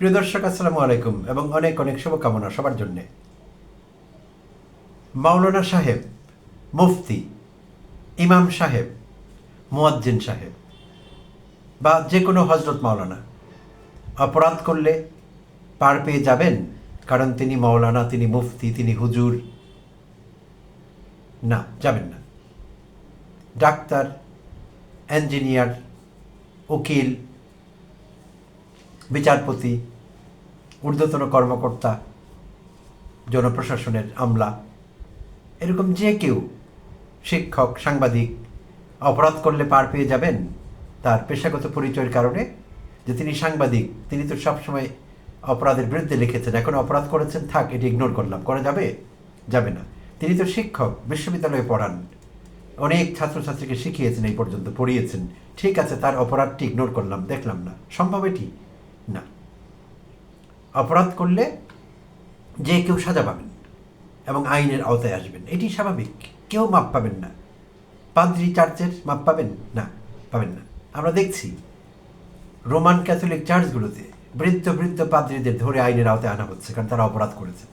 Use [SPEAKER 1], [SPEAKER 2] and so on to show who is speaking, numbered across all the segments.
[SPEAKER 1] প্রিয় দর্শক, আসসালামু আলাইকুম এবং অনেক অনেক শুভকামনা সবার জন্যে। মাওলানা সাহেব, মুফতি, ইমাম সাহেব, মুয়াজ্জিন সাহেব বা যে কোনো হজরত মাওলানা, অপরাধ করলে পার পেয়ে যাবেন কারণ তিনি মাওলানা, তিনি মুফতি, তিনি হুজুর। না, যাবেন না। ডাক্তার, ইঞ্জিনিয়ার, উকিল, বিচারপতি ঊর্ধ্বতন কর্মকর্তা, জনপ্রশাসনের আমলা, এরকম যে কেউ শিক্ষক, সাংবাদিক অপরাধ করলে পার পেয়ে যাবেন তার পেশাগত পরিচয়ের কারণে, যে তিনি সাংবাদিক, তিনি তো সবসময় অপরাধের বিরুদ্ধে লিখেছেন, এখন অপরাধ করেছেন, থাক, এটি ইগনোর করলাম, করা যাবে? যাবে না। তিনি তো শিক্ষক, বিশ্ববিদ্যালয়ে পড়ান, অনেক ছাত্রছাত্রীকে শিখিয়েছেন, এই পর্যন্ত পড়িয়েছেন, ঠিক আছে, তার অপরাধটি ইগনোর করলাম, দেখলাম না, সম্ভব এটি? না। অপরাধ করলে যে কেউ সাজা পাবেন এবং আইনের আওতায় আসবেন। এটি স্বাভাবিক। কেউ মাপ পাবেন না। পাদ্রি চার্চের মাপ পাবেন? না পাবেন না। আমরা দেখছি রোমান ক্যাথলিক চার্চগুলোতে বৃদ্ধ বৃদ্ধ পাদ্রীদের ধরে আইনের আওতায় আনা হচ্ছে, কারণ তারা অপরাধ করেছে।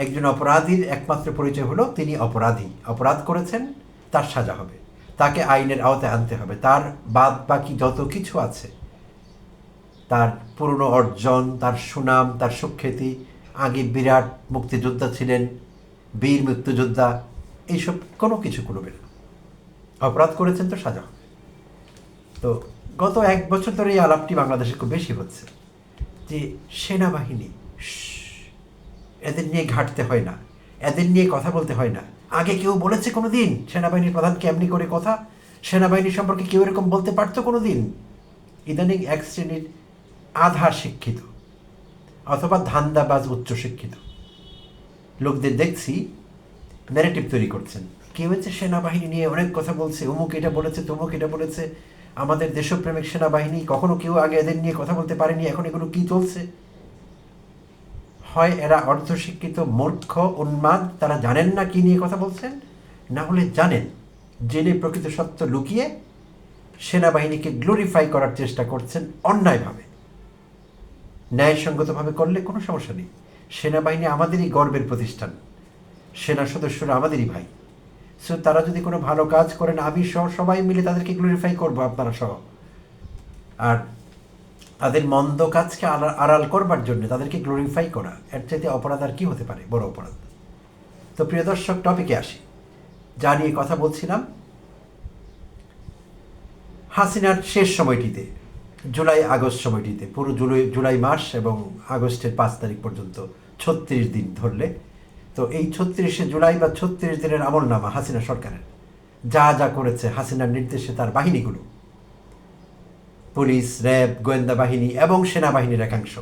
[SPEAKER 1] একজন অপরাধীর একমাত্র পরিচয় হলো তিনি অপরাধী। অপরাধ করেছেন, তার সাজা হবে। তাকে আইনের আওতায় আনতে হবে। তার বাদ বাকি যত কিছু আছে তার পুরনো অর্জন, তার সুনাম, তার সুখ্যাতি, আগে বিরাট মুক্তিযোদ্ধা ছিলেন, বীর মুক্তিযোদ্ধা, এইসব কোনো কিছু করবে না। অপরাধ করেছেন তো সাজা। তো গত এক বছর ধরে এই আলাপটি বাংলাদেশে খুব বেশি হচ্ছে যে সেনাবাহিনী এদের নিয়ে ঘাটতে হয় না, এদের নিয়ে কথা বলতে হয় না। আগে কেউ বলেছে কোনো দিন সেনাবাহিনীর প্রধান কেমনি করে কথা? সেনাবাহিনী সম্পর্কে কেউ এরকম বলতে পারতো কোনো দিন ইদানিং এক শ্রেণির আধা শিক্ষিত অথবা ধান্দাবাজ উচ্চশিক্ষিত লোকদের দেখছি ন্যারেটিভ তৈরি করছেন। কেউ হচ্ছে সেনাবাহিনী নিয়ে অনেক কথা বলছে। অমুক এটা বলেছে, তমুক এটা বলেছে। আমাদের দেশপ্রেমিক সেনাবাহিনী কখনো কেউ আগে এদের নিয়ে কথা বলতে পারেনি, এখন এগুলো কি চলছে? হয় এরা অর্ধশিক্ষিত, মূর্খ, উন্মাদ, তারা জানেন না কি নিয়ে কথা বলছেন? না হলে জানেন জেনে প্রকৃত সত্য লুকিয়ে সেনাবাহিনীকে গ্লোরিফাই করার চেষ্টা করছেন অন্যায়ভাবে। ন্যায়সঙ্গতভাবে করলে কোনো সমস্যা নেই। সেনাবাহিনী আমাদেরই গর্বের প্রতিষ্ঠান। সেনা সদস্যরা আমাদেরই ভাই। সো তারা যদি কোনো ভালো কাজ করেন আমি সহ সবাই মিলে তাদেরকে গ্লোরিফাই করব আপনারা সহ। আর তাদের মন্দ কাজকে আড়া- আড়াল করবার জন্য তাদেরকে গ্লোরিফাই করা, এর চাইতে অপরাধ আর কি হতে পারে? বড় অপরাধ। তো, প্রিয় দর্শক টপিকে আসি। যা নিয়ে কথা বলছিলাম, হাসিনার শেষ সময়টিতে। জুলাই, আগস্ট সময়টিতে, পুরো জুলাই জুলাই মাস এবং আগস্টের পাঁচ তারিখ পর্যন্ত ছত্রিশ দিন ধরলে। তো এই ছত্রিশে জুলাই বা ছত্রিশ দিনের আমলনামা হাসিনা সরকারের। যা যা করেছে হাসিনার নির্দেশে তার বাহিনীগুলো। পুলিশ, র্যাব, গোয়েন্দা বাহিনী এবং সেনাবাহিনীর একাংশ।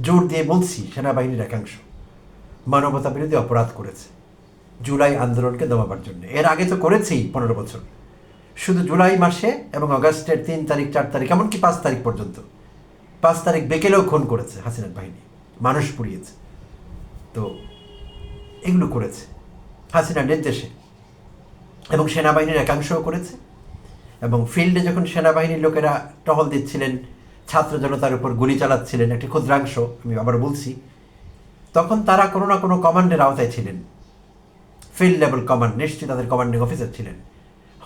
[SPEAKER 1] জোর দিয়ে বলছি, সেনাবাহিনীর একাংশ। মানবতা বিরোধী অপরাধ করেছে। জুলাই আন্দোলনকে দমাবার জন্য। এর আগে তো করেছেই পনেরো বছর। শুধু জুলাই মাসে এবং আগস্টের তিন তারিখ, চার তারিখ, এমনকি পাঁচ তারিখ পর্যন্ত। পাঁচ তারিখ বেকেলেও খুন করেছে হাসিনার বাহিনী। মানুষ পুড়িয়েছে। তো এগুলো করেছে। হাসিনার নির্দেশে। এবং সেনাবাহিনীর একাংশও করেছে। এবং ফিল্ডে যখন সেনাবাহিনীর লোকেরা টহল দিচ্ছিলেন, ছাত্র জনতার উপর গুলি চালাচ্ছিলেন, একটি ক্ষুদ্রাংশ, আমি আবার বলছি, তখন তারা কোনো না কোনো কমান্ডের আওতায় ছিলেন। ফিল্ড লেভেল কমান্ড, নিশ্চয়ই তাদের কমান্ডিং অফিসার ছিলেন।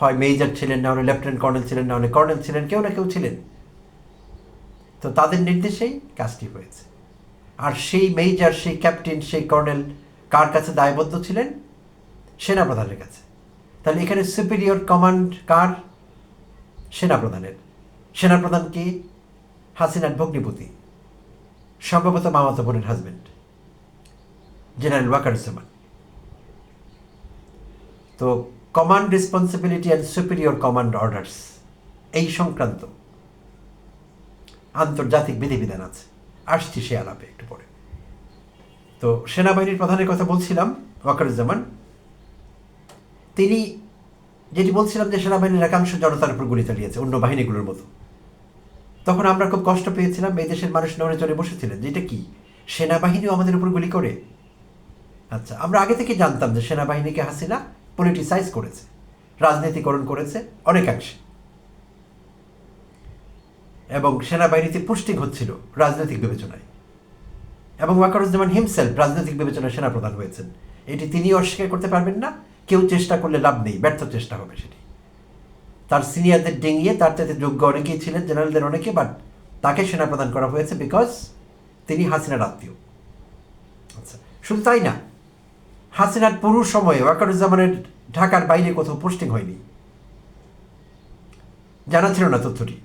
[SPEAKER 1] হয় মেজর ছিলেন না হলে লেফটেন্যান্ট কর্নেল ছিলেন না হলে কর্নেল ছিলেন, কেউ না কেউ ছিলেন। তো তাদের নির্দেশেই কাজটি হয়েছে। আর সেই মেজর, সেই ক্যাপ্টেন, সেই কর্নেল কার কাছে দায়বদ্ধ ছিলেন? সেনাপ্রধানের কাছে। তাহলে এখানে সুপিরিয়র কমান্ড কার? সেনাপ্রধানের। সেনাপ্রধান কি? হাসিনার ভগ্নিপতি, সম্ভবত মামাতো বোনের হাজবেন্ড জেনারেল ওয়াকারুজ্জামান। তো command responsibility and superior command orders এই সংক্রান্ত আন্তর্জাতিক বিধিবিধান আছে। আসছি সে আলাপে একটু পরে। তো সেনাবাহিনীর প্রধানের কথা বলছিলাম, ওয়াকারুজ্জামান। তিনি যেটি বলছিলাম যে সেনাবাহিনীর একাংশ জনতার উপর গুলি চালিয়েছে, অন্য বাহিনীগুলোর মতো। তখন আমরা খুব কষ্ট পেয়েছিলাম, এই দেশের মানুষ নড়ে চড়ে বসেছিলেন যে এটা কি? সেনাবাহিনীও আমাদের উপর গুলি করে? আচ্ছা আমরা আগে থেকে জানতাম যে সেনাবাহিনীকে হাসিনা পলিটিসাইজ করেছে, রাজনীতিকরণ করেছে অনেকাংশে। এবং সেনাবাহিনীতে পোস্টিং হচ্ছিল রাজনৈতিক বিবেচনায়। এবং ওয়াকারুজ্জামান হিমসেলফ রাজনৈতিক বিবেচনায় সেনাপ্রধান হয়েছেন। এটি তিনি অস্বীকার করতে পারবেন না, কেউ চেষ্টা করলে লাভ নেই, ব্যর্থ চেষ্টা হবে সেটি। তার সিনিয়রদের ডিঙিয়ে তার চাইতে যোগ্য অনেকেই ছিলেন, জেনারেলদের অনেকে, বাট তাকে সেনাপ্রদান করা হয়েছে বিকজ তিনি হাসিনার আত্মীয়। আচ্ছা শুধু তাই না হাসিনার পুরো সময়ে ওয়াকারুজ্জামানের ঢাকার বাইরে কোথাও পোস্টিং হয়নি। জানা ছিল না তথ্যটি।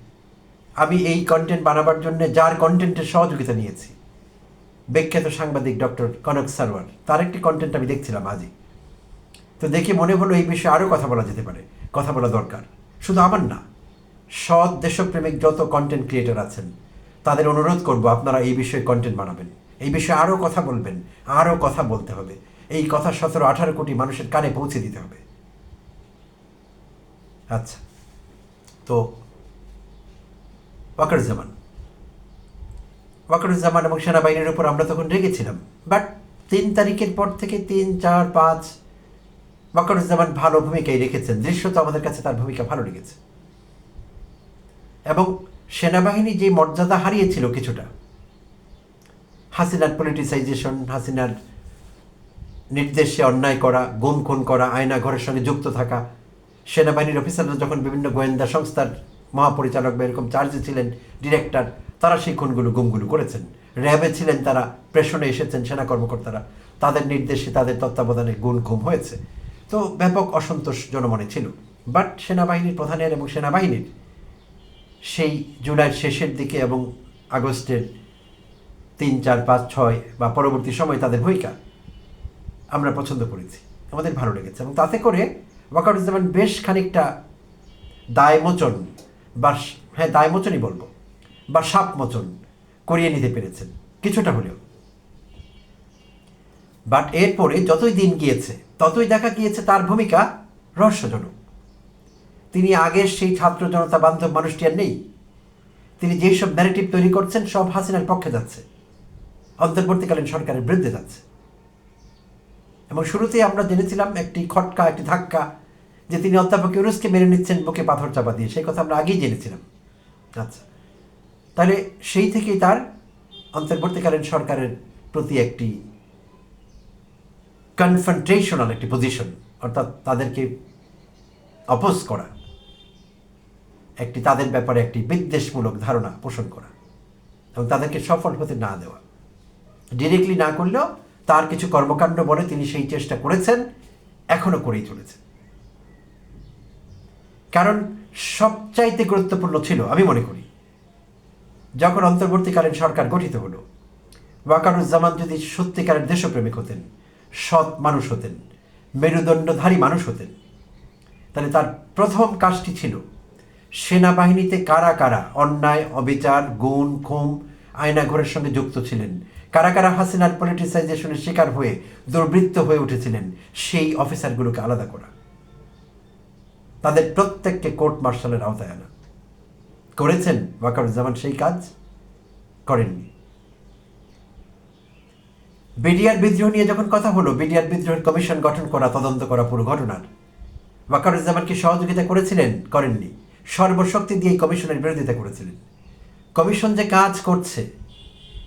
[SPEAKER 1] আমি এই কন্টেন্ট বানাবার জন্য যার কন্টেন্টের সহযোগিতা নিয়েছি। বিখ্যাত সাংবাদিক ডক্টর কনক সারওয়ার, তার একটি কন্টেন্ট আমি দেখছিলাম আজই। তো দেখে মনে হলো এই বিষয়ে আরও কথা বলা যেতে পারে, কথা বলা দরকার। শুধু আমার না, সৎ দেশপ্রেমিক যত কন্টেন্ট ক্রিয়েটার আছেন, তাদের অনুরোধ করব আপনারা এই বিষয়ে কন্টেন্ট বানাবেন। এই বিষয়ে আরও কথা বলবেন, আরও কথা বলতে হবে। এই কথা সতেরো আঠারো কোটি মানুষের কানে পৌঁছে দিতে হবে। আচ্ছা তো ওয়াকারুজ্জামান। ওয়াকারুজ্জামান এবং সেনাবাহিনীর উপর আমরা তখন রেগেছিলাম বাট তিন তারিখের পর থেকে তিন, চার, পাঁচ ওয়াকারুজ্জামান ভালো ভূমিকাই রেখেছেন। দৃশ্যত আমাদের কাছে তার ভূমিকা ভালো লেগেছে। এবং সেনাবাহিনী যে মর্যাদা হারিয়েছিল কিছুটা, হাসিনার পলিটিসাইজেশন হাসিনার নির্দেশে অন্যায় করা, গুম খুন করা, আয়না ঘরের সঙ্গে যুক্ত থাকা। সেনাবাহিনীর অফিসাররা যখন বিভিন্ন গোয়েন্দা সংস্থার মহাপরিচালক বা এরকম চার্জে ছিলেন ডিরেক্টর তারা সেই খুনগুলো, গুমগুলো করেছেন। র্যাবে ছিলেন তারা প্রেষণে এসেছেন সেনা কর্মকর্তারা। তাদের নির্দেশে তাদের তত্ত্বাবধানে গুণ খুম হয়েছে। তো ব্যাপক অসন্তোষ জনমনে ছিল। বাট সেনাবাহিনীর প্রধানের এবং সেনাবাহিনীর সেই জুলাইয়ের শেষের দিকে এবং আগস্টের তিন, চার, পাঁচ, ছয় বা পরবর্তী সময় তাদের ভূমিকা। আমরা পছন্দ করেছি। আমাদের ভালো লেগেছে। এবং তাতে করে ওয়াকারুজ্জামান বেশ খানিকটা দায়মোচন বা হ্যাঁ দায়মোচনই বলব। বা সাপমোচন করিয়ে নিতে পেরেছেন, কিছুটা হলেও। বাট এরপরে যতই দিন গিয়েছে, ততই দেখা গিয়েছে তার ভূমিকা রহস্যজনক। তিনি আগের সেই ছাত্র জনতা বান্ধব মানুষটি আর নেই। তিনি যেসব ন্যারেটিভ তৈরি করছেন, সব হাসিনার পক্ষে যাচ্ছে। অন্তর্বর্তীকালীন সরকারের বিরুদ্ধে যাচ্ছে। এবং শুরুতেই আমরা জেনেছিলাম একটি খটকা, একটি ধাক্কা, যে তিনি অধ্যাপক ইউনুসকে মেনে নিচ্ছেন, বুকে পাথর চাপা দিয়ে। সেই কথা আমরা আগেই জেনেছিলাম। আচ্ছা। তাহলে সেই থেকেই তার অন্তর্বর্তীকালীন সরকারের প্রতি একটি কনফ্রন্ট্রেশনাল একটি পজিশন অর্থাৎ তাদেরকে অপোজ করা, একটি তাদের ব্যাপারে একটি বিদ্বেষমূলক ধারণা পোষণ করা এবং তাদেরকে সফল হতে না দেওয়া। ডিরেক্টলি না করলেও তার কিছু কর্মকাণ্ড বলে তিনি সেই চেষ্টা করেছেন, এখনও করেই চলেছেন। কারণ সবচাইতে গুরুত্বপূর্ণ ছিল, আমি মনে করি, যখন অন্তর্বর্তীকালীন সরকার গঠিত হলো, ওয়াকারুজ্জামান যদি সত্যিকারের দেশপ্রেমিক হতেন, সৎ মানুষ হতেন, মেরুদণ্ডধারী মানুষ হতেন, তাহলে তার প্রথম কাজটি ছিল সেনাবাহিনীতে কারা কারা অন্যায়, অবিচার, গুণ, খুম, আয়নাঘরের সঙ্গে যুক্ত ছিলেন কারা কারা হাসিনার পলিটিসাইজেশনের শিকার হয়ে দুর্বৃত্ত হয়ে উঠেছিলেন, সেই অফিসারগুলোকে আলাদা করা। তাদের প্রত্যেককে কোর্ট মার্শালের আওতায় আনা। করেছেন ওয়াকারুজ্জামান সেই কাজ, করেননি। বিডিআর বিদ্রোহ নিয়ে যখন কথা হলো, বিডিআর বিদ্রোহের কমিশন গঠন করা, তদন্ত করা পুরো ঘটনার। ওয়াকারুজ্জামানকে সহযোগিতা করেছিলেন? করেননি। সর্বশক্তি দিয়ে কমিশনের বিরোধিতা করেছিলেন। কমিশন যে কাজ করছে,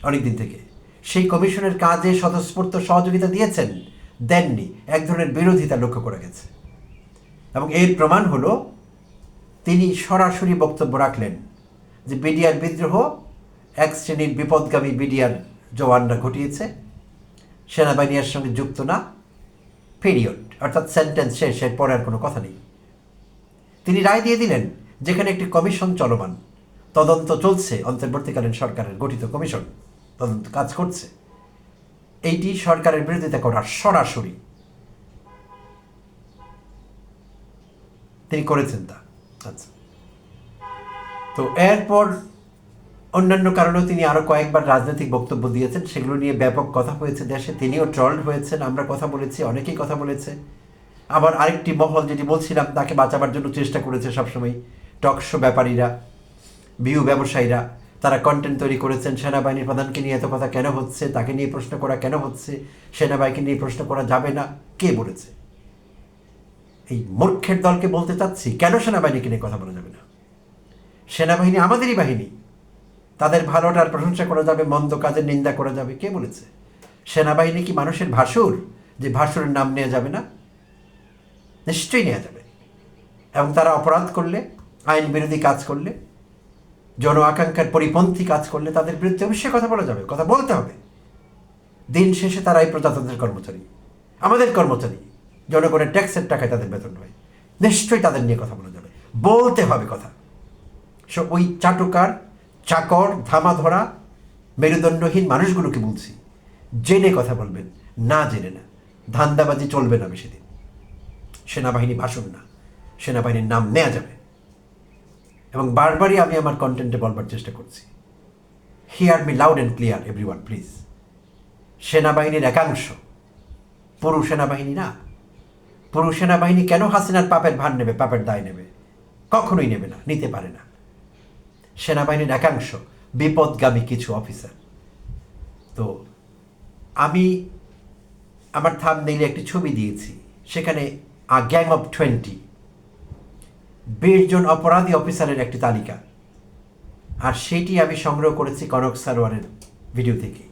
[SPEAKER 1] অনেকদিন থেকে সেই কমিশনের কাজে স্বতঃস্ফূর্ত সহযোগিতা দিয়েছেন, দেননি। এক ধরনের বিরোধিতা লক্ষ্য করা গেছে। এবং এর প্রমাণ হলো, তিনি সরাসরি বক্তব্য রাখলেন যে বিডিআর বিদ্রোহ এক শ্রেণির বিপদগামী বিডিআর জওয়ানরা ঘটিয়েছে সেনাবাহিনীর সঙ্গে যুক্ত না, পিরিয়ড, অর্থাৎ সেন্টেন্স শেষ এর পরে আর কোনো কথা নেই। তিনি রায় দিয়ে দিলেন, যেখানে একটি কমিশন চলমান, তদন্ত চলছে অন্তর্বর্তীকালীন সরকারের গঠিত কমিশন। তদন্ত কাজ করছে। এইটি সরকারের বিরোধিতা করার সরাসরি তিনি করেছেন তা। আচ্ছা। তো এরপর অন্যান্য কারণেও তিনি আরও কয়েকবার রাজনৈতিক বক্তব্য দিয়েছেন। সেগুলো নিয়ে ব্যাপক কথা হয়েছে দেশে। তিনিও ট্রলড হয়েছেন। আমরা কথা বলেছি, অনেকেই কথা বলেছে। আবার আরেকটি মহল যেটি বলছিলাম, তাকে বাঁচাবার জন্য চেষ্টা করেছে সবসময় টকশো ব্যাপারীরা, ভিউ ব্যবসায়ীরা। তারা কন্টেন্ট তৈরি করেছেন সেনাবাহিনীর প্রধানকে নিয়ে এত কথা কেন হচ্ছে, তাকে নিয়ে প্রশ্ন করা কেন হচ্ছে, সেনাবাহিনীকে নিয়ে প্রশ্ন করা যাবে না, কে বলেছে? এই মূর্খের দলকে বলতে চাচ্ছি, কেন সেনাবাহিনীকে নিয়ে কথা বলা যাবে না? সেনাবাহিনী আমাদেরই বাহিনী। তাদের ভালোটার প্রশংসা করা যাবে, মন্দ কাজের নিন্দা করা যাবে, কে বলেছে? সেনাবাহিনী কি মানুষের ভাসুর, যে ভাসুরের নাম নেওয়া যাবে না? নিশ্চয়ই নেওয়া যাবে। এবং তারা অপরাধ করলে আইন বিরোধী কাজ করলে জন আকাঙ্ক্ষার পরিপন্থী কাজ করলে তাদের বিরুদ্ধে অবশ্যই কথা বলা যাবে, কথা বলতে হবে। দিন শেষে তারাই প্রজাতন্ত্রের কর্মচারী। আমাদের কর্মচারী। জনগণের ট্যাক্সের টাকায় তাদের বেতন হয়। নিশ্চয়ই তাদের নিয়ে কথা বলা যাবে। বলতে হবে কথা। সো ওই চাটুকার, চাকর ধামা ধরা মেরুদণ্ডহীন মানুষগুলোকে বলছি, জেনে কথা বলবেন, না জেনে না। ধান্দাবাজি চলবে না বেশি দিন। সেনাবাহিনী ভাষণ না। সেনাবাহিনীর নাম নেওয়া যাবে। এবং বারবারই আমি আমার কন্টেন্টে বলবার চেষ্টা করছি। Hear me loud and clear everyone please সেনাবাহিনীর একাংশ। পুরো সেনাবাহিনী না। পুরো সেনাবাহিনী কেন হাসিনার পাপের ভার নেবে, পাপের দায় নেবে? কখনোই নেবে না, নিতে পারে না। সেনাবাহিনীর একাংশ, বিপদগামী কিছু অফিসার তো আমি আমার থাম নেইলে একটি ছবি দিয়েছি, সেখানে আ গ্যাং অফ টোয়েন্টি বিশ জন অপরাধী অফিসারের একটি তালিকা। আর সেটি আমি সংগ্রহ করেছি কনক সারোয়ারের ভিডিও থেকে।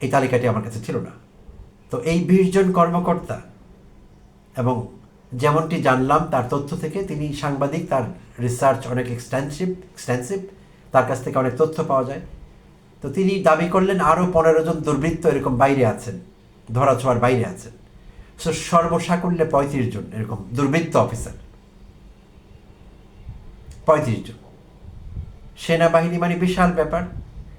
[SPEAKER 1] এই তালিকাটি আমার কাছে ছিল না। তো এই বিশ জন কর্মকর্তা এবং যেমনটি জানলাম তার তথ্য থেকে, তিনি সাংবাদিক, তার রিসার্চ অনেক এক্সটেন্সিভ এক্সটেন্সিভ তার কাছ থেকে অনেক তথ্য পাওয়া যায়। তো তিনি দাবি করলেন আরও পনেরো জন দুর্বৃত্ত এরকম বাইরে আছেন, ধরাছোঁয়ার বাইরে আছেন। সো সর্বসাকুল্যে পঁয়ত্রিশ জন এরকম দুর্বৃত্ত অফিসার পঁয়ত্রিশ জন। সেনাবাহিনী মানে বিশাল ব্যাপার।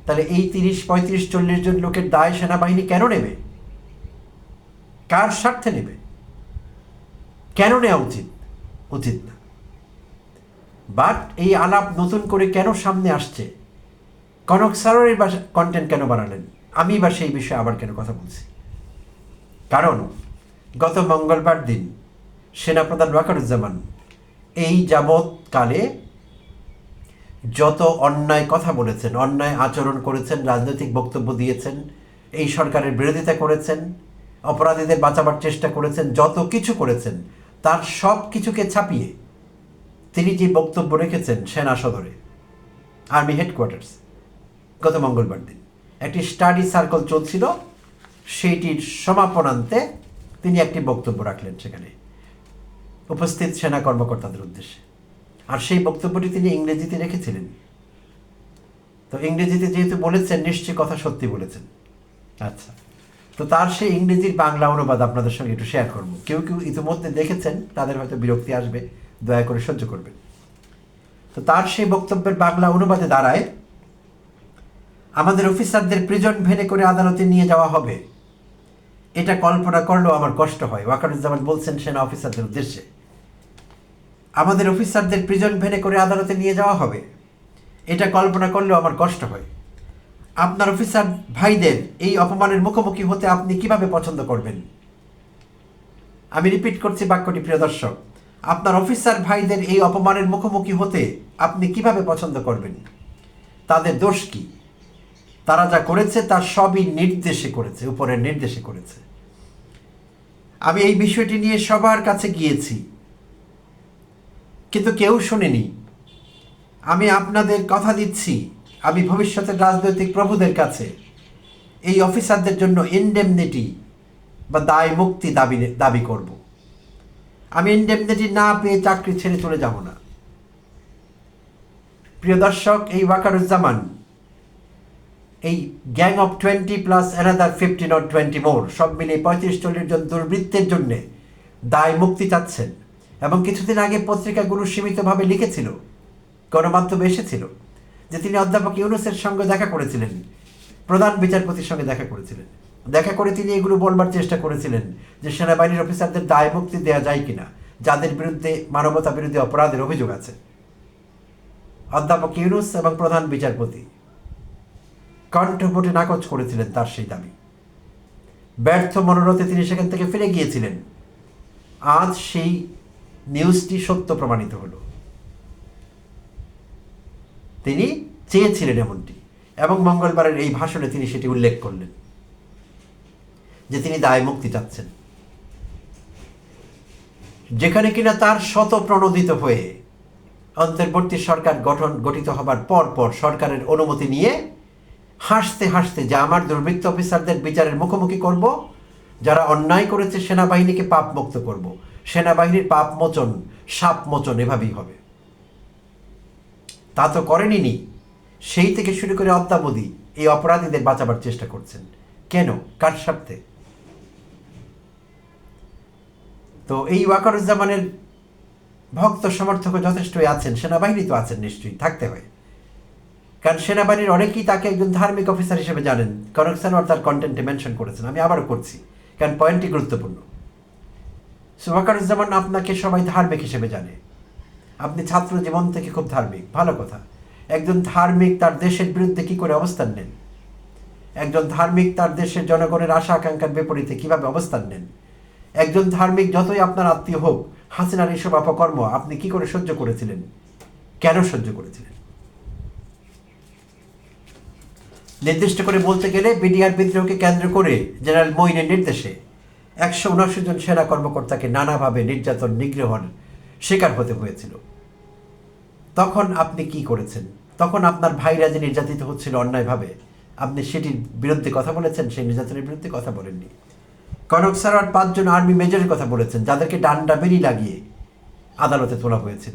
[SPEAKER 1] তাহলে এই তিরিশ, পঁয়ত্রিশ, চল্লিশ জন লোকের দায় সেনাবাহিনী কেন নেবে? কার স্বার্থে নেবে? কেন নেওয়া উচিত? উচিত না। বাট এই আলাপ নতুন করে কেন সামনে আসছে? কনক সারোয়ারের বা কন্টেন্ট কেন বানালেন? আমি বা সেই বিষয়ে আবার কেন কথা বলছি? কারণ গত মঙ্গলবার দিন সেনাপ্রধান ওয়াকারুজ্জামান এই যাবৎকালে যত অন্যায় কথা বলেছেন, অন্যায় আচরণ করেছেন, রাজনৈতিক বক্তব্য দিয়েছেন, এই সরকারের বিরোধিতা করেছেন, অপরাধীদের বাঁচাবার চেষ্টা করেছেন, যত কিছু করেছেন, তার সব কিছুকে ছাপিয়ে তিনি যে বক্তব্য রেখেছেন সেনা সদরে, আর্মি হেডকোয়ার্টার্স, গত মঙ্গলবার দিন। একটি স্টাডি সার্কল চলছিল, সেইটির সমাপনান্তে তিনি একটি বক্তব্য রাখলেন সেখানে। উপস্থিত সেনা কর্মকর্তাদের উদ্দেশ্যে। আর সেই বক্তব্যটি তিনি ইংরেজিতে রেখেছিলেন। তো ইংরেজিতে যেহেতু বলেছেন, নিশ্চয়ই কথা সত্যি বলেছেন। আচ্ছা তো তার সেই ইংরেজির বাংলা অনুবাদ আপনাদের সঙ্গে একটু শেয়ার করব। কেউ কেউ ইতিমধ্যে দেখেছেন, তাদের হয়তো বিরক্তি আসবে, দয়া করে সহ্য করবেন। তো তার সেই বক্তব্যের বাংলা অনুবাদে দাঁড়ায়, আমাদের অফিসারদের প্রিজন ভেনে করে আদালতে নিয়ে যাওয়া হবে। এটা কল্পনা করলেও আমার কষ্ট হয়। ওয়াকারুজ্জামান বলছেন, সেনা অফিসারদের উদ্দেশ্যে। আমাদের অফিসারদের প্রিজন ভেনে করে আদালতে নিয়ে যাওয়া হবে। এটা কল্পনা করলেও আমার কষ্ট হয়। আপনার অফিসার ভাইদের এই অপমানের মুখোমুখি হতে আপনি কীভাবে পছন্দ করবেন? আমি রিপিট করছি বাক্যটি, প্রিয় দর্শক। আপনার অফিসার ভাইদের এই অপমানের মুখোমুখি হতে আপনি কীভাবে পছন্দ করবেন? তাদের দোষ কি? তারা যা করেছে তার সবই নির্দেশে করেছে, উপরের নির্দেশে করেছে। আমি এই বিষয়টি নিয়ে সবার কাছে গিয়েছি। কিন্তু কেউ শোনেনি। আমি আপনাদের কথা দিচ্ছি। আমি ভবিষ্যতের রাজনৈতিক প্রভুদের কাছে। এই অফিসারদের জন্য ইনডেমনিটি বা দায় মুক্তি দাবি দাবি করব। আমি ইনডেমনিটি না পেয়ে চাকরি ছেড়ে চলে যাব না। প্রিয় দর্শক, এই ওয়াকারুজ্জামান, এই gang of twenty plus another fifteen or twenty more সব মিলিয়ে পঁয়ত্রিশ চল্লিশ জন দুর্বৃত্তের জন্যে দায় মুক্তি চাচ্ছেন। এবং কিছুদিন আগে পত্রিকাগুলো সীমিতভাবে লিখেছিল, গণমাধ্যমে এসেছিল, যে তিনি অধ্যাপক ইউনুসের সঙ্গে দেখা করেছিলেন, প্রধান বিচারপতির সঙ্গে দেখা করেছিলেন। দেখা করে তিনি এগুলো বলবার চেষ্টা করেছিলেন যে সেনাবাহিনীর অফিসারদের দায় মুক্তি দেওয়া যায় কিনা, যাদের বিরুদ্ধে মানবতা বিরোধী অপরাধের অভিযোগ আছে। অধ্যাপক ইউনুস এবং প্রধান বিচারপতি কণ্ঠভোটে নাকচ করেছিলেন তার সেই দাবি। ব্যর্থ মনোরথে তিনি সেখান থেকে ফিরে গিয়েছিলেন। আজ সেই নিউজটি সত্য প্রমাণিত হলো। তিনি চেয়েছিলেন এমনটি এবং মঙ্গলবারের এই ভাষণে তিনি সেটি উল্লেখ করলেন যে তিনি দায় মুক্তি চাচ্ছেন। যেখানে কিনা তার শত প্রণোদিত হয়ে অন্তর্বর্তী সরকার গঠন গঠিত হবার পর পর সরকারের অনুমতি নিয়ে হাসতে হাসতে যে আমার দুর্বৃত্ত অফিসারদের বিচারের মুখোমুখি করব, যারা অন্যায় করেছে সেনাবাহিনীকে পাপ মুক্ত করব সেনাবাহিনীর পাপ মোচন, সাপ মোচন এভাবেই হবে। তা তো করেনি সেই থেকে শুরু করে অদ্যাবধি এই অপরাধীদের বাঁচাবার চেষ্টা করছেন। কেন? কার স্বার্থে? তো এই ওয়াকারুজ্জামানের ভক্ত সমর্থক যথেষ্টই আছেন, সেনাবাহিনী তো আছেন নিশ্চয়ই, থাকতে হয়। কারণ সেনাবাহিনীর অনেকেই তাকে একজন ধার্মিক অফিসার হিসেবে জানেন। কনক সানোয়ার তার কন্টেন্টে মেনশন করেছেন, আমি আবারও করছি। কারণ পয়েন্টটি গুরুত্বপূর্ণ। সুবাকারুজ্জামান আপনাকে সবাই ধার্মিক হিসেবে জানে। আপনি ছাত্র জীবন থেকে খুব ধার্মিক, ভালো কথা। একজন ধার্মিক তার দেশের বিরুদ্ধে কি করে অবস্থান নেন? একজন ধার্মিক তার দেশের জনগণের আশা আকাঙ্ক্ষার বিপরীতে কীভাবে অবস্থান নেন? একজন ধার্মিক যতই আপনার আত্মীয় হোক, হাসিনার এসব অপকর্ম আপনি কি করে সহ্য করেছিলেন? কেন সহ্য করেছিলেন? নির্দিষ্ট করে বলতে গেলে বিডিআর বিদ্রোহকে কেন্দ্র করে জেনারেল মইনের নির্দেশে একশো উনআশি জন সেনা কর্মকর্তাকে নানাভাবে নির্যাতন, নিগ্রহণ শিকার হতে হয়েছিল। তখন আপনি কি করেছেন? তখন আপনার ভাইরা যে নির্যাতিত হচ্ছিল অন্যায়ভাবে, আপনি সেটির বিরুদ্ধে কথা বলেছেন? সেই নির্যাতনের বিরুদ্ধে কথা বলেননি। কনক সারার পাঁচজন আর্মি মেজরের কথা বলেছেন, যাদেরকে ডান্ডা বেরি লাগিয়ে আদালতে তোলা হয়েছিল।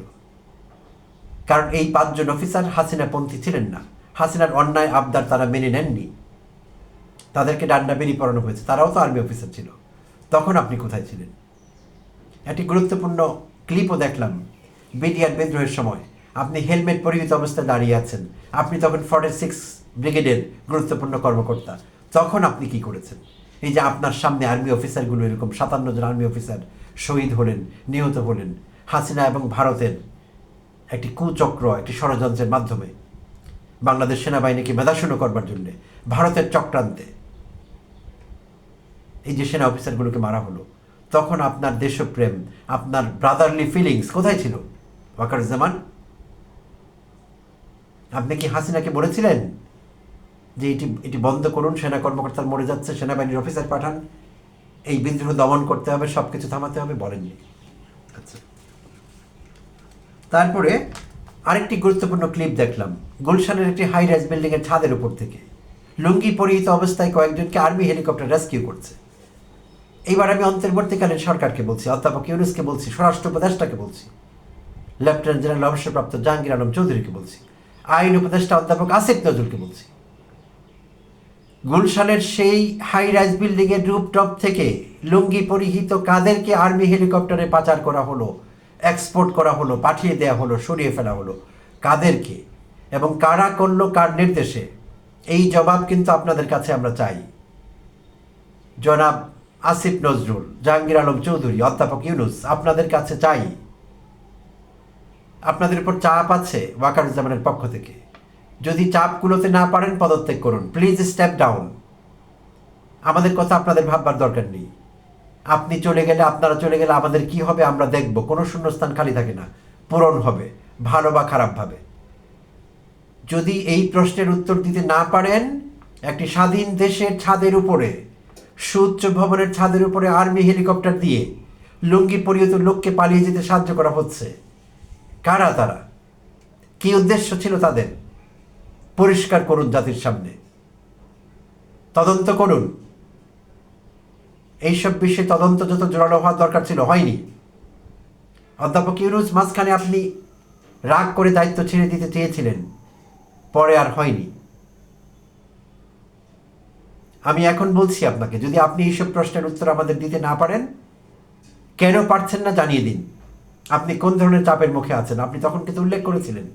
[SPEAKER 1] কারণ এই পাঁচজন অফিসার হাসিনাপন্থী ছিলেন না। হাসিনার অন্যায় আবদার তারা মেনে নেননি। তাদেরকে ডান্ডা বেরি পড়ানো হয়েছে। তারাও তো আর্মি অফিসার ছিল। তখন আপনি কোথায় ছিলেন? একটি গুরুত্বপূর্ণ ক্লিপও দেখলাম বিডিআর বিদ্রোহের সময়। আপনি হেলমেট পরিহিত অবস্থায় দাঁড়িয়ে আছেন। আপনি তখন ফর্টি সিক্স ব্রিগেডের গুরুত্বপূর্ণ কর্মকর্তা। তখন আপনি কি করেছেন? এই যে আপনার সামনে আর্মি অফিসারগুলো এরকম সাতান্ন জন আর্মি অফিসার শহীদ হলেন, নিহত হলেন, হাসিনা এবং ভারতের একটি কুচক্র, একটি ষড়যন্ত্রের মাধ্যমে। বাংলাদেশ সেনাবাহিনীকে মেধাশূন্য করবার জন্যে, ভারতের চক্রান্তে এই যে সেনা অফিসারগুলোকে মারা হলো, তখন আপনার দেশপ্রেম, আপনার ব্রাদারলি ফিলিংস কোথায় ছিল? ওয়াকার ওয়াকারুজ্জামান? আপনি কি হাসিনাকে বলেছিলেন যে এটি এটি বন্ধ করুন, সেনা কর্মকর্তার মরে যাচ্ছে, সেনাবাহিনীর অফিসার পাঠান, এই বিদ্রোহ দমন করতে হবে সব কিছু থামাতে হবে বলেননি। আচ্ছা। তারপরে আরেকটি গুরুত্বপূর্ণ ক্লিপ দেখলাম, গুলশানের একটি হাই রাইজ বিল্ডিংয়ের ছাদের উপর থেকে। লুঙ্গি পরিহিত অবস্থায় কয়েকজনকে আর্মি হেলিকপ্টার রেস্কিউ করছে। এইবার আমি অন্তর্বর্তীকালীন সরকারকে বলছি, অধ্যাপক ইউনুসকে বলছি, স্বরাষ্ট্র উপদেষ্টাকে বলছি, লেফটেন্যান্ট জেনারেল অবসরপ্রাপ্ত জাহাঙ্গীর আলম চৌধুরীকে বলছি, আইন উপদেষ্টা অধ্যাপক আসিফ নজরুলকে বলছি। গুলশানের সেই হাই রাইজ বিল্ডিংয়ের রুপটপ থেকে লুঙ্গি পরিহিত কাদেরকে আর্মি হেলিকপ্টারে পাচার করা হলো এক্সপোর্ট করা হলো, পাঠিয়ে দেওয়া হলো, সরিয়ে ফেলা হলো, কাদেরকে? এবং কারা করল, কার নির্দেশে? এই জবাব কিন্তু আপনাদের কাছে আমরা চাই। জনাব আসিফ নজরুল, জাহাঙ্গীর আলম চৌধুরী, অধ্যাপক ইউনুস, আপনাদের কাছে চাই। আপনাদের উপর চাপ আছে ওয়াকারুজ্জামানের পক্ষ থেকে। যদি চাপগুলোতে না পারেন, পদত্যাগ করুন। Please step down. আমাদের কথা আপনাদের ভাববার দরকার নেই। আপনি চলে গেলে, আপনারা চলে গেলে আমাদের কি হবে, আমরা দেখব। কোনো শূন্যস্থান খালি থাকে না। পূরণ হবে, ভালো বা খারাপভাবে যদি এই প্রশ্নের উত্তর দিতে না পারেন, একটি স্বাধীন দেশের ছাদের উপরে সুউচ্চ ভবনের ছাদের উপরে আর্মি হেলিকপ্টার দিয়ে লুঙ্গি পরিহিত লোককে পালিয়ে যেতে সাহায্য করা হচ্ছে। কারা তারা? কি উদ্দেশ্য ছিল তাদের? পরিষ্কার করুন জাতির সামনে। তদন্ত করুন। এইসব বিষয়ে তদন্ত যত জোরালো হওয়ার দরকার ছিল, হয়নি। অধ্যাপক ইউনুস, মাঝখানে আপনি রাগ করে দায়িত্ব ছেড়ে দিতে চেয়েছিলেন। পরে আর হয়নি। আমি এখন বলছি আপনাকে, যদি আপনি এইসব প্রশ্নের উত্তর আমাদের দিতে না পারেন, কেন পারছেন না জানিয়ে দিন। আপনি কোন ধরনের চাপের মুখে আছেন? আপনি তখন কিন্তু উল্লেখ করেছিলেন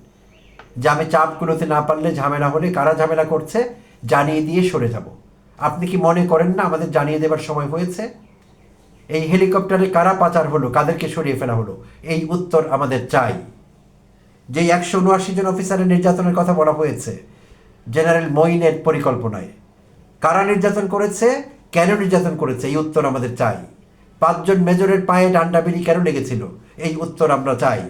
[SPEAKER 1] যে আমি চাপগুলোতে না পারলে ঝামেলা হলে কারা ঝামেলা করছে, জানিয়ে দিয়ে সরে যাব। আপনি কি মনে করেন না আমাদের জানিয়ে দেবার সময় হয়েছে? এই হেলিকপ্টারে কারা পাচার হলো, কাদেরকে সরিয়ে ফেলা হলো? এই উত্তর আমাদের চাই। যে একশো উনআশি জন অফিসারের নির্যাতনের কথা বলা হয়েছে, জেনারেল মঈনের পরিকল্পনায়। কারা নির্যাতন করেছে? কেন নির্যাতন করেছে? এই উত্তর আমাদের চাই। পাঁচজন মেজরের পায়ে ডান্ডাবিড়ি কেন লেগেছিল? এই উত্তর আমরা চাই।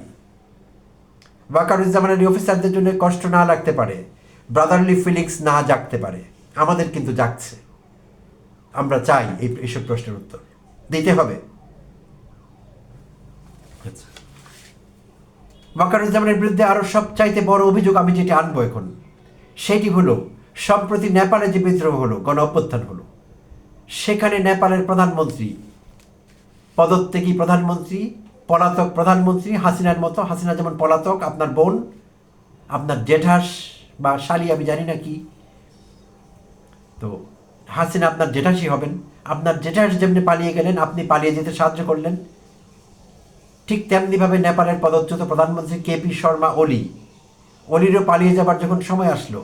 [SPEAKER 1] ওয়াকারুজ্জামানের অফিসারদের জন্য কষ্ট না লাগতে পারে। ব্রাদারলি ফিলিংস না জাগতে পারে। আমাদের কিন্তু জাগছে। আমরা চাই এই এইসব প্রশ্নের উত্তর। দিতে হবে। আচ্ছা। ওয়াকারুজ্জামানের বিরুদ্ধে আরও সবচাইতে বড় অভিযোগ আমি যেটি আনব এখন সেটি হলো সম্প্রতি নেপালে যে বিদ্রোহ হলো, গণ অভ্যুত্থান হলো, সেখানে নেপালের প্রধানমন্ত্রী, পদত্যাগী প্রধানমন্ত্রী, পলাতক প্রধানমন্ত্রী হাসিনার মতো, হাসিনা যেমন পলাতক, আপনার বোন, আপনার জেঠাস বা শালি, আমি জানি না কি। তো হাসিনা আপনার জেঠাসই হবেন। আপনার জেঠাস যেমনি পালিয়ে গেলেন, আপনি পালিয়ে যেতে সাহায্য করলেন। ঠিক তেমনিভাবে নেপালের পদচ্যুত প্রধানমন্ত্রী কেপি শর্মা ওলি অলিরও পালিয়ে যাবার যখন সময় আসলো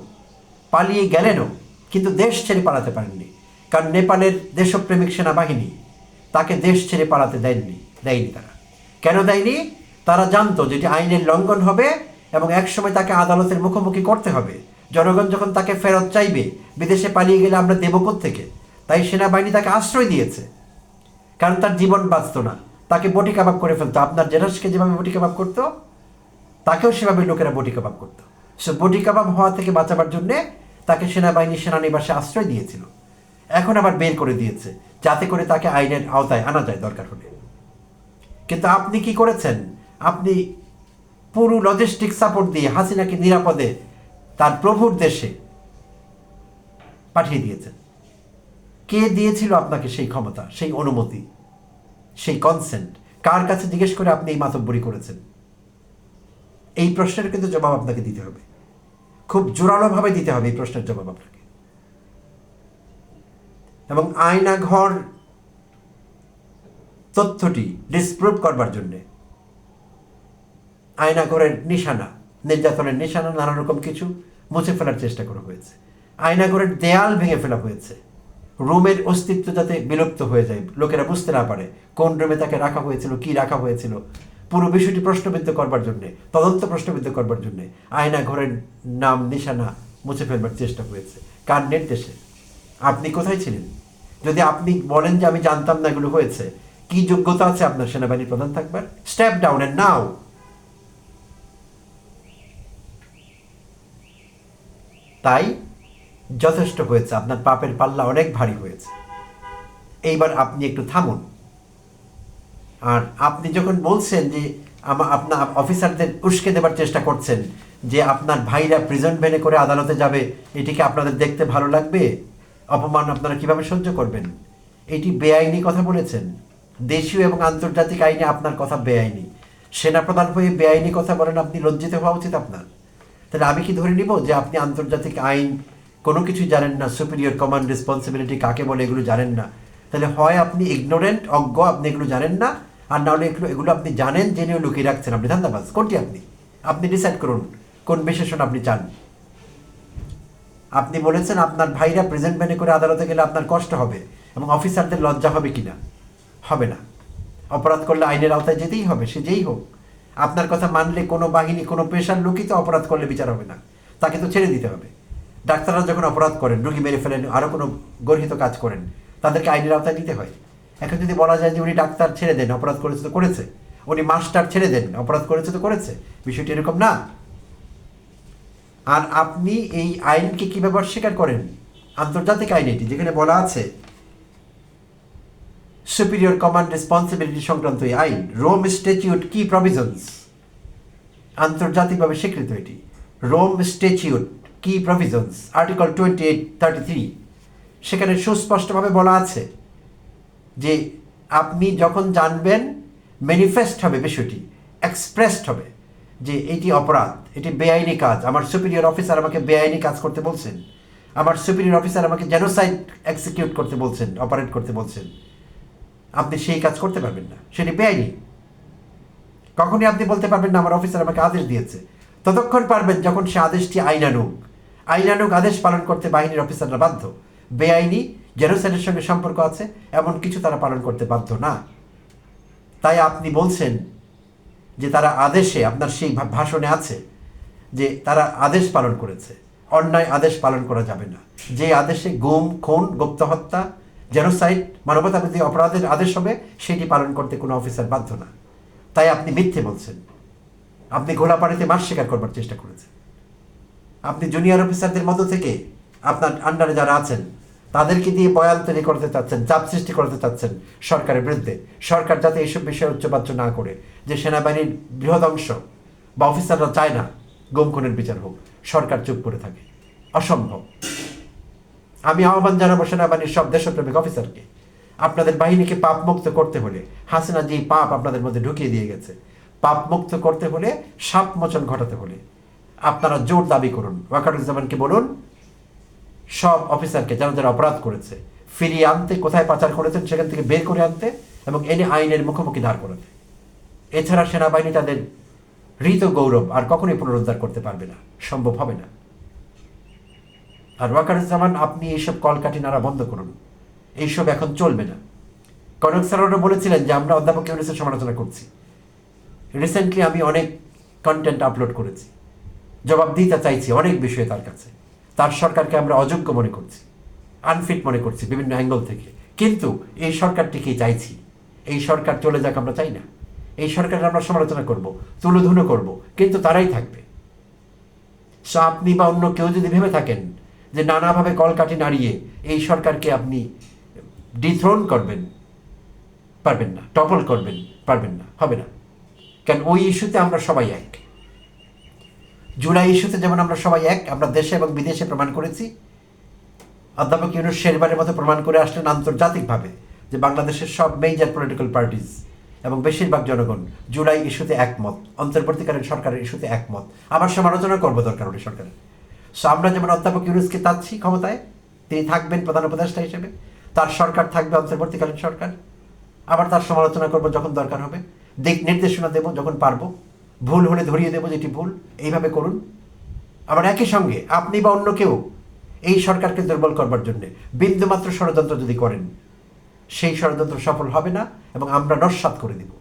[SPEAKER 1] পালিয়ে গেলেনও, কিন্তু দেশ ছেড়ে পালাতে পারেননি, কারণ নেপালের দেশপ্রেমিক সেনাবাহিনী তাকে দেশ ছেড়ে পালাতে দেয়নি দেয়নি তারা। কেন দেয়নি? তারা জানতো যেটি আইনের লঙ্ঘন হবে এবং একসময় তাকে আদালতের মুখোমুখি করতে হবে। জনগণ যখন তাকে ফেরত চাইবে, বিদেশে পালিয়ে গেলে আমরা দেব থেকে তাই সেনাবাহিনী তাকে আশ্রয় দিয়েছে। কারণ তার জীবন বাঁচত না। তাকে বটি কাবাব করে ফেলতো। আপনার জেরাসকে যেভাবে বটি কাবাব করতো, তাকেও সেভাবে লোকেরা বটি কাবাব করতো। সে বটি কাবাব হওয়া থেকে বাঁচাবার জন্যে তাকে সেনাবাহিনী সেনানিবাসে আশ্রয় দিয়েছিল। এখন আবার বের করে দিয়েছে, যাতে করে তাকে আইনের আওতায় আনা যায় দরকার হলে। কিন্তু আপনি কি করেছেন? আপনি পুরো লজিস্টিক সাপোর্ট দিয়ে হাসিনাকে নিরাপদে তার প্রভুর দেশে পাঠিয়ে দিয়েছেন। কে দিয়েছিল আপনাকে সেই ক্ষমতা, সেই অনুমতি, সেই কনসেন্ট কার কাছে জিজ্ঞেস করে আপনি এই মাতব্বরি করেছেন? এই প্রশ্নের কিন্তু জবাব আপনাকে দিতে হবে। খুব জোরালোভাবে দিতে হবে এই প্রশ্নের জবাব আপনাকে। এবং আয়নাঘর তথ্যটি ডিসপ্রুভ করবার জন্যে আয়নাঘরের নিশানা, নির্যাতনের নিশানা নানা রকম কিছু মুছে ফেলার চেষ্টা করা হয়েছে। আয়নাঘরের দেয়াল ভেঙে ফেলা হয়েছে। রুমের অস্তিত্ব যাতে বিলুপ্ত হয়ে যায়, লোকেরা বুঝতে না পারে কোন রুমে তাকে রাখা হয়েছিল, কি রাখা হয়েছিল পুরো বিষয়টি প্রশ্নবিদ্ধ করবার জন্যে, তদন্ত প্রশ্নবিদ্ধ করবার জন্যে আয়না ঘরের নাম, নিশানা মুছে ফেলবার চেষ্টা হয়েছে। কার নির্দেশে? আপনি কোথায় ছিলেন? যদি আপনি বলেন যে আমি জানতাম না এগুলো হয়েছে, কি যোগ্যতা আছে আপনার সেনাবাহিনীর প্রধান থাকবার? স্টেপ ডাউন এন্ড নাও তাই যথেষ্ট হয়েছে, আপনার পাপের পাল্লা অনেক ভারী হয়েছে। এইবার আপনি একটু থামুন। আর আপনি যখন বলছেন যে আমা- আপনার অফিসারদের উস্কে দেবার চেষ্টা করছেন, যে আপনার ভাইরা প্রিজন ভ্যানে করে আদালতে যাবে, এটিকে আপনাদের দেখতে ভালো লাগবে? অপমান আপনারা কীভাবে সহ্য করবেন? এটি বেআইনি কথা বলেছেন। দেশীয় এবং আন্তর্জাতিক আইনে আপনার কথা বেআইনি। সেনাপ্রধান হয়ে বেআইনি কথা বলেন আপনি, লজ্জিত হওয়া উচিত আপনার। তাহলে আমি কি ধরে নিব যে আপনি আন্তর্জাতিক আইন কোনো কিছু জানেন না সুপিরিয়র কমান্ড রেসপন্সিবিলিটি কাকে বলে এগুলো জানেন না? তাহলে হয় আপনি ইগনোরেন্ট অজ্ঞ, আপনি এগুলো জানেন না আর নাহলে এগুলো এগুলো আপনি জানেন, জেনেও লুকিয়ে রাখছেন। আপনি ধান্দাবাজ। কোনটি আপনি? আপনি ডিসাইড করুন কোন বিশেষণ আপনি চান। আপনি বলেছেন আপনার ভাইরা প্রেজেন্ট ভ্যানে করে আদালতে গেলে আপনার কষ্ট হবে এবং অফিসারদের লজ্জা হবে কিনা? হবে না। অপরাধ করলে আইনের আওতায় যেতেই হবে, সে যেই হোক। আপনার কথা মানলে কোনো বাহিনী, কোনো পেশার লোকই তো অপরাধ করলে বিচার হবে না। তাকে তো ছেড়ে দিতে হবে। ডাক্তাররা যখন অপরাধ করেন, রুগী মেরে ফেলেন আরও কোনো গর্হিত কাজ করেন, তাদেরকে আইনের আওতায় নিতে হয়। এখন যদি বলা যায় যে উনি ডাক্তার ছেড়ে দেন, অপরাধ করেছে তো করেছে। উনি মাস্টার ছেড়ে দেন, অপরাধ করেছে তো করেছে। বিষয়টি এরকম না। আর আপনি এই আইনকে কীভাবে অস্বীকার করেন? আন্তর্জাতিক আইন এটি, যেখানে বলা আছে সুপিরিয়র কমান্ড রেসপন্সিবিলিটি সংক্রান্ত এই আইন রোম স্ট্যাচিউট কি প্রভিজনস আন্তর্জাতিকভাবে স্বীকৃত এটি রোম স্ট্যাচিউট কি provisions article twenty eight thirty three সেখানে সুস্পষ্টভাবে বলা আছে যে আপনি যখন জানবেন ম্যানিফেস্ট হবে বিষয়টি এক্সপ্রেসড হবে যে এটি অপরাধ, এটি বেআইনি কাজ। আমার সুপিরিয়র অফিসার আমাকে বেআইনি কাজ করতে বলছেন। আমার সুপিরিয়র অফিসার আমাকে জেনোসাইড এক্সিকিউট করতে বলছেন অপারেট করতে বলছেন। আপনি সেই কাজ করতে পারবেন না, সেটি বেআইনি। কখনই আপনি বলতে পারবেন না, আমার অফিসার আমাকে আদেশ দিয়েছে। ততক্ষণ পারবেন যখন সে আদেশটি আইনানুগ। আইনানুক আদেশ পালন করতে বাহিনীর অফিসাররা বাধ্য। বেআইনি জেনোসাইডের সঙ্গে সম্পর্ক আছে, এমন কিছু তারা পালন করতে বাধ্য না। তাই আপনি বলছেন যে তারা আদেশে, আপনার সেই ভাষণে আছে যে তারা আদেশ পালন করেছে। অন্যায় আদেশ পালন করা যাবে না। যে আদেশে গুম, খুন, গুপ্ত হত্যা জেনোসাইড মানবতাবিরোধী অপরাধের আদেশ হবে, সেটি পালন করতে কোনো অফিসার বাধ্য না। তাই আপনি মিথ্যে বলছেন। আপনি ঘোলাপাড়িতে মাস স্বীকার করবার চেষ্টা করেছেন। আপনি জুনিয়র অফিসারদের মধ্য থেকে আপনার আন্ডারে যারা আছেন তাদেরকে দিয়ে বয়ান তৈরি করতে চাচ্ছেন, চাপ সৃষ্টি করতে চাচ্ছেন সরকারের বিরুদ্ধে। সরকার যাতে এইসব বিষয়ে উচ্চবাচ্য না করে, যে সেনাবাহিনীর বৃহৎ অংশ বা অফিসাররা চায় না, গুম খুনের বিচার হোক, সরকার চুপ করে থাকে। অসম্ভব। আমি আহ্বান জানাব সেনাবাহিনীর সব দেশপ্রেমিক অফিসারকে, আপনাদের বাহিনীকে পাপ মুক্ত করতে হলে, হাসিনা যে পাপ আপনাদের মধ্যে ঢুকিয়ে দিয়ে গেছে পাপ মুক্ত করতে হলে সাপ মোচন ঘটাতে হলে, আপনারা জোর দাবি করুন। ওয়াকারুজ্জামানকে বলুন সব অফিসারকে যারা যারা অপরাধ করেছে। ফিরিয়ে আনতে, কোথায় পাচার করেছেন সেখান থেকে বের করে আনতে এবং এনে আইনের মুখোমুখি দাঁড় করাতে। এছাড়া সেনাবাহিনী তাদের হৃত গৌরব আর কখনোই পুনরুদ্ধার করতে পারবে না। সম্ভব হবে না। আর ওয়াকারুজ্জামান, আপনি এইসব কলকাঠি নাড়া বন্ধ করুন। এইসব এখন চলবে না। কনক স্যাররা বলেছিলেন যে আমরা অধ্যাপক ইউনিসের সমালোচনা করছি। রিসেন্টলি আমি অনেক কন্টেন্ট আপলোড করেছি। জবাব দিতে চাইছি অনেক বিষয়ে তার কাছে। তার সরকারকে আমরা অযোগ্য মনে করছি আনফিট মনে করছি বিভিন্ন অ্যাঙ্গেল থেকে। কিন্তু এই সরকারটিকে চাইছি। এই সরকার চলে যাক আমরা চাই না। এই সরকারের আমরা সমালোচনা করব তুলোধুনো করব, কিন্তু তারাই থাকবে। সো আপনি বা অন্য কেউ যদি ভেবে থাকেন যে নানাভাবে কলকাঠি নাড়িয়ে এই সরকারকে আপনি ডিথ্রোন করবেন, পারবেন না টপল করবেন, পারবেন না, হবে না। কারণ ওই ইস্যুতে আমরা সবাই এক। জুলাই ইস্যুতে যেমন আমরা সবাই এক, আমরা দেশে এবং বিদেশে প্রমাণ করেছি অধ্যাপক ইউনুস শেরবারের মতো প্রমাণ করে আসলেন আন্তর্জাতিকভাবে যে বাংলাদেশের সব মেজর পলিটিক্যাল পার্টিস এবং বেশিরভাগ জনগণ জুলাই ইস্যুতে একমত, অন্তর্বর্তীকালীন সরকারের ইস্যুতে একমত। আবার সমালোচনা করব দরকার হলে সরকারের। সো আমরা যেমন অধ্যাপক ইউনুসকে চাচ্ছি ক্ষমতায়, তিনি থাকবেন প্রধান উপদেষ্টা হিসেবে, তার সরকার থাকবে অন্তর্বর্তীকালীন সরকার। আবার তার সমালোচনা করব যখন দরকার হবে, দিক নির্দেশনা দেব যখন পারব। ভুল হলে ধরিয়ে দেবো যেটি ভুল, এইভাবে করুন। আবার একই সঙ্গে আপনি বা অন্য কেউ এই সরকারকে দুর্বল করবার জন্য বিন্দুমাত্র ষড়যন্ত্র যদি করেন, সেই ষড়যন্ত্র সফল হবে না এবং আমরা নস্বাত করে দিব।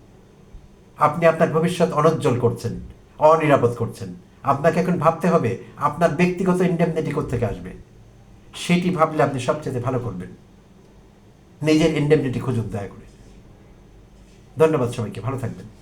[SPEAKER 1] আপনি আপনার ভবিষ্যৎ অনজ্জ্বল করছেন, অনিরাপদ করছেন। আপনাকে এখন ভাবতে হবে আপনার ব্যক্তিগত ইন্ডেমনিটি থেকে আসবে। সেটি ভাবলে আপনি সবচেয়ে ভালো করবেন। নিজের ইন্ডেমনিটি খুঁজুন দয়া করে। ধন্যবাদ সবাইকে, ভালো থাকবেন।